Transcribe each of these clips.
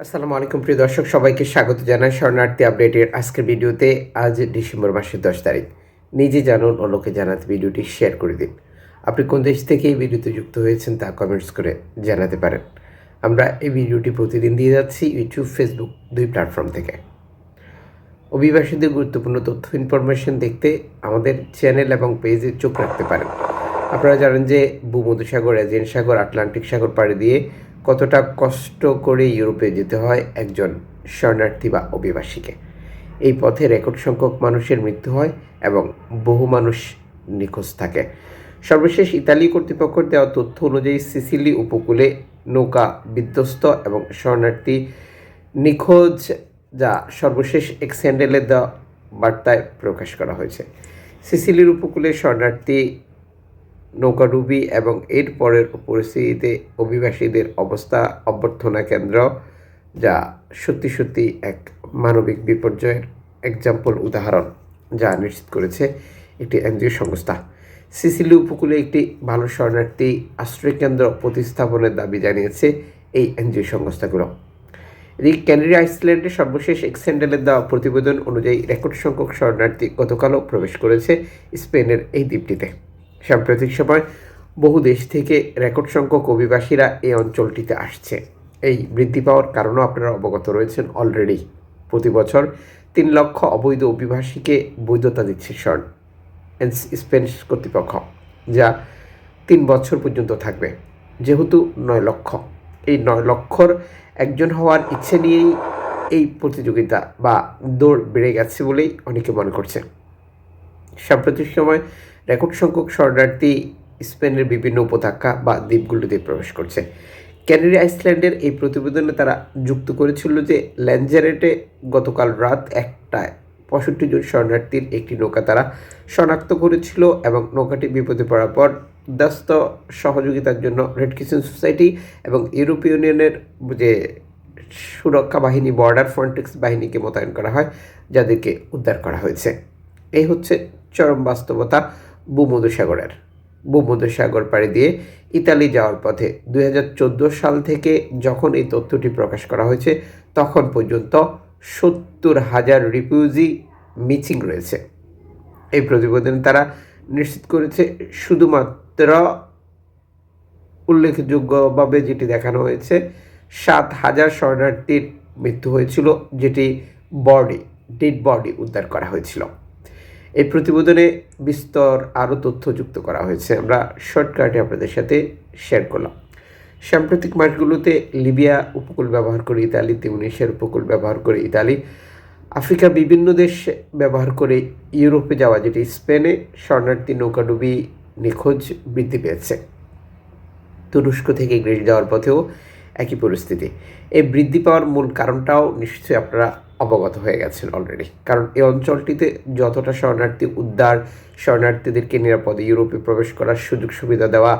আসসালামু আলাইকুম, প্রিয় দর্শক। সবাইকে স্বাগত জানাই শরণার্থী আপডেটের আজকের ভিডিওতে। আজ ডিসেম্বর মাসের দশ তারিখ। নিজে জানুন লোকে জানাতে ভিডিওটি শেয়ার করে দিন। আপনি কোন দেশ থেকে এই ভিডিওতে যুক্ত হয়েছেন তা কমেন্টস করে জানাতে পারেন। আমরা এই ভিডিওটি প্রতিদিন দিয়ে যাচ্ছি ইউটিউব ফেসবুক দুই প্ল্যাটফর্ম থেকে। অভিবাসীদের গুরুত্বপূর্ণ তথ্য ইনফরমেশন দেখতে আমাদের চ্যানেল এবং পেজে চোখ রাখতে পারেন। আপনারা জানেন যে ভূমধ্যসাগর, এজিয়ান সাগর, আটলান্টিক সাগর পাড়ি দিয়ে কতটা কষ্ট করে ইউরোপে যেতে হয় একজন শরণার্থী বা অভিবাসীকে। এই পথে রেকর্ড সংখ্যক মানুষের মৃত্যু হয় এবং বহু মানুষ নিখোঁজ থাকে। সর্বশেষ ইতালি কর্তৃপক্ষের দেওয়া তথ্য অনুযায়ী সিসিলি উপকূলে নৌকা বিধ্বস্ত এবং শরণার্থী নিখোঁজ, যা সর্বশেষ এক্স হ্যান্ডেলে দেওয়া বার্তায় প্রকাশ করা হয়েছে। সিসিলির উপকূলে শরণার্থী নৌকাডুবি এবং এর পরের পরিস্থিতিতে অভিবাসীদের অবস্থা অভ্যর্থনা কেন্দ্র, যা সত্যি সত্যি এক মানবিক বিপর্যয়ের এক্সাম্পল উদাহরণ, যা নিশ্চিত করেছে একটি এনজিও সংস্থা। সিসিলি উপকূলে একটি ভালো শরণার্থী আশ্রয়কেন্দ্র প্রতিস্থাপনের দাবি জানিয়েছে এই এনজিও সংস্থাগুলো। এদিকে ক্যানারি আইসল্যান্ডের সর্বশেষ এক্সেন্ডেলের দেওয়া প্রতিবেদন অনুযায়ী রেকর্ড সংখ্যক শরণার্থী গতকালও প্রবেশ করেছে স্পেনের এই দ্বীপটিতে। সাম্প্রতিক সময় বহু দেশ থেকে রেকর্ড সংখ্যক অভিবাসীরা এই অঞ্চলটিতে আসছে। এই বৃদ্ধি পাওয়ার কারণও আপনারা অবগত রয়েছেন অলরেডি প্রতি বছর তিন লক্ষ অবৈধ অভিবাসীকে বৈধতা দিচ্ছে শর্ট স্পেনিশ কর্তৃপক্ষ, যা তিন বছর পর্যন্ত থাকবে, যেহেতু নয় লক্ষ। এই নয় লক্ষর একজন হওয়ার ইচ্ছে নিয়েই এই প্রতিযোগিতা বা দৌড় বেড়ে গেছে বলেই অনেকে মনে করছে সাম্প্রতিক সময় রেকর্ড সংখ্যক শরণার্থী স্পেনের বিভিন্ন উপত্যকা বা দ্বীপগুলোতে প্রবেশ করছে। ক্যানারি আইসল্যান্ডের এই প্রতিবেদনে তারা যুক্ত করেছিল যে ল্যাঞ্জারেটে গতকাল রাত একটায় পঁয়ষট্টি জন শরণার্থীর একটি নৌকা তারা শনাক্ত করেছিল এবং নৌকাটি বিপদে পড়ার পর উদ্যাস্ত সহযোগিতার জন্য রেড কিচেন সোসাইটি এবং ইউরোপীয় ইউনিয়নের যে সুরক্ষা বাহিনী, বর্ডার ফ্রন্টেক্স বাহিনীকে মোতায়েন করা হয়, যাদেরকে উদ্ধার করা হয়েছে। এই হচ্ছে চরম বাস্তবতা ভূমধ্যসাগরের ভূমধ্যসাগর পাড়ি দিয়ে ইতালি যাওয়ার পথে দু হাজার চোদ্দ সাল থেকে যখন এই তথ্যটি প্রকাশ করা হয়েছে, তখন পর্যন্ত সত্তর হাজার রিফিউজি মিচিং রয়েছে। এই প্রতিবেদনে তারা নিশ্চিত করেছে শুধুমাত্র উল্লেখযোগ্যভাবে যেটি দেখানো হয়েছে, সাত হাজার শরণার্থীর মৃত্যু হয়েছিল, যেটি বডি, ডেড বডি উদ্ধার করা হয়েছিল। এই প্রতিবেদনে বিস্তর আরও তথ্য যুক্ত করা হয়েছে। আমরা শর্টকাটে আপনাদের সাথে শেয়ার করলাম। সাম্প্রতিক মাসগুলোতে লিবিয়া উপকূল ব্যবহার করে ইতালি তিউনিশিয়ার উপকূল ব্যবহার করে ইতালি, আফ্রিকার বিভিন্ন দেশ ব্যবহার করে ইউরোপে যাওয়া, যেটি স্পেনে শরণার্থী নৌকাডুবি নিখোঁজ বৃদ্ধি পেয়েছে। তুরস্ক থেকে গ্রিস যাওয়ার পথেও একই পরিস্থিতি। এই বৃদ্ধি পাওয়ার মূল কারণটাও নিশ্চয়ই আপনারা অবগত হয়ে গেছেন অলরেডি কারণ এই অঞ্চলটিতে যতটা শরণার্থী, উদ্ধার শরণার্থীদেরকে নিরাপদে ইউরোপে প্রবেশ করার সুযোগ সুবিধা দেওয়া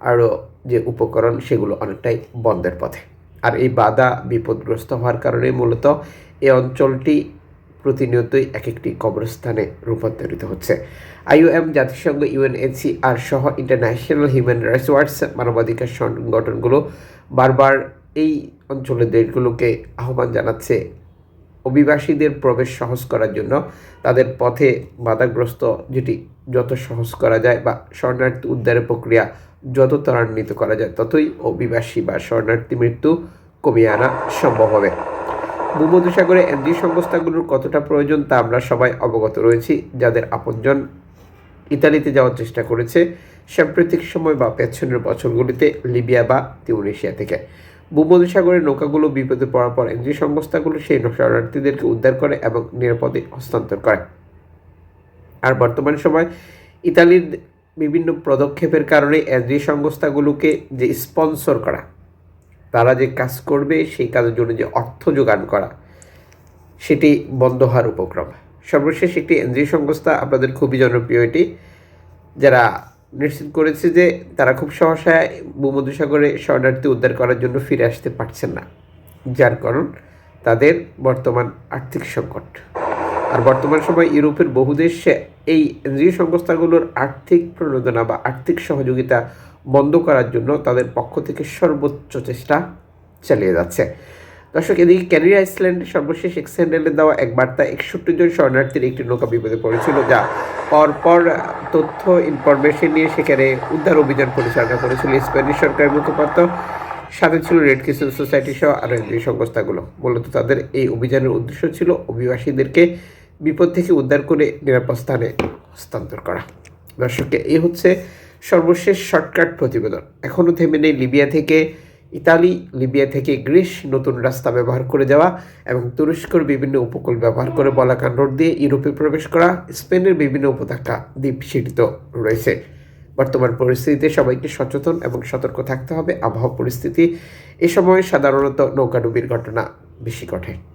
আরও যে উপকরণ, সেগুলো অনেকটাই বন্ধের পথে। আর এই বাধা বিপদগ্রস্ত হওয়ার কারণে মূলত এই অঞ্চলটি প্রতিনিয়তই এক একটি কবরস্থানে রূপান্তরিত হচ্ছে। আইওএম, জাতিসংঘ ইউএনএসিআর সহ ইন্টারন্যাশনাল হিউম্যান রাইটস ওয়ার্ডস মানবাধিকার সংগঠনগুলো বারবার এই অঞ্চলের দেশগুলোকে আহ্বান জানাচ্ছে অভিবাসীদের প্রবেশ সহজ করার জন্য তাদের পথে বাধাগ্রস্ত যেটি যত সহজ করা যায় বা শরণার্থী উদ্ধারের প্রক্রিয়া যত ত্বরান্বিত করা যায়, ততই অভিবাসী বা শরণার্থী মৃত্যু কমিয়ে আনা সম্ভব হবে। ভূমধ্যসাগরে এনজি সংস্থাগুলোর কতটা প্রয়োজন তা আমরা সবাই অবগত রয়েছি। যাদের আপনজন ইতালিতে যাওয়ার চেষ্টা করেছে, সাম্প্রতিক সময় বা পেছনের বছরগুলিতে লিবিয়া বা তিউনেশিয়া থেকে। ভূমধ্যসাগরের নৌকাগুলো বিপদে পড়ার পর এনজি সংস্থাগুলো সেই শরণার্থীদেরকে উদ্ধার করে এবং নিরাপদে হস্তান্তর করে। আর বর্তমান সময় ইতালির বিভিন্ন পদক্ষেপের কারণে এনজি সংস্থাগুলোকে যে স্পন্সর করা, তারা যে কাজ করবে, সেই কাজের জন্য যে অর্থ যোগান করা, সেটি বন্ধ হওয়ার উপক্রম। সর্বশেষ একটি এনজিও সংস্থা আপনাদের খুবই জনপ্রিয় এটি, যারা নিশ্চিত করেছে যে তারা খুব সহসায় ভূমধ্যসাগরে শরণার্থী উদ্ধার করার জন্য ফিরে আসতে পারছেন না। যার কারণ তাদের বর্তমান আর্থিক সংকট। আর বর্তমান সময় ইউরোপের বহু দেশে এই এনজিও সংস্থাগুলোর আর্থিক প্রণোদনা বা আর্থিক সহযোগিতা বন্ধ করার জন্য তাদের পক্ষ থেকে সর্বোচ্চ চেষ্টা চালিয়ে যাচ্ছে। দর্শক, এদিকে ক্যারির আইসল্যান্ডের সর্বশেষ এক্স দেওয়া এক বার্তা একষট্টি জন শরণার্থীর একটি নৌকা বিপদে পড়েছিল, যা পরপর তথ্য, ইনফরমেশন নিয়ে সেখানে উদ্ধার অভিযান পরিচালনা করেছিল। স্প্যানিশ সরকারের মুখপাত্র, সাথে ছিল রেড ক্রিসেন্ট সোসাইটি সহ আরও এনজিও সংস্থাগুলো। মূলত তাদের এই অভিযানের উদ্দেশ্য ছিল অভিবাসীদেরকে বিপদ থেকে উদ্ধার করে নিরাপদ স্থানে হস্তান্তর করা। দর্শককে এই হচ্ছে সর্বশেষ শর্টকাট প্রতিবেদন। এখনও থেমে নেই লিবিয়া থেকে ইতালি, লিবিয়া থেকে গ্রিস নতুন রাস্তা ব্যবহার করে যাওয়া এবং তুরস্কর বিভিন্ন উপকূল ব্যবহার করে বলাকান রোড দিয়ে ইউরোপে প্রবেশ করা, স্পেনের বিভিন্ন উপত্যকা দ্বীপ সিটিত রয়েছে। বর্তমান পরিস্থিতিতে সবাইকে সচেতন এবং সতর্ক থাকতে হবে। আবহাওয়া পরিস্থিতি এ সময় সাধারণত নৌকাডুবির ঘটনা বেশি ঘটে।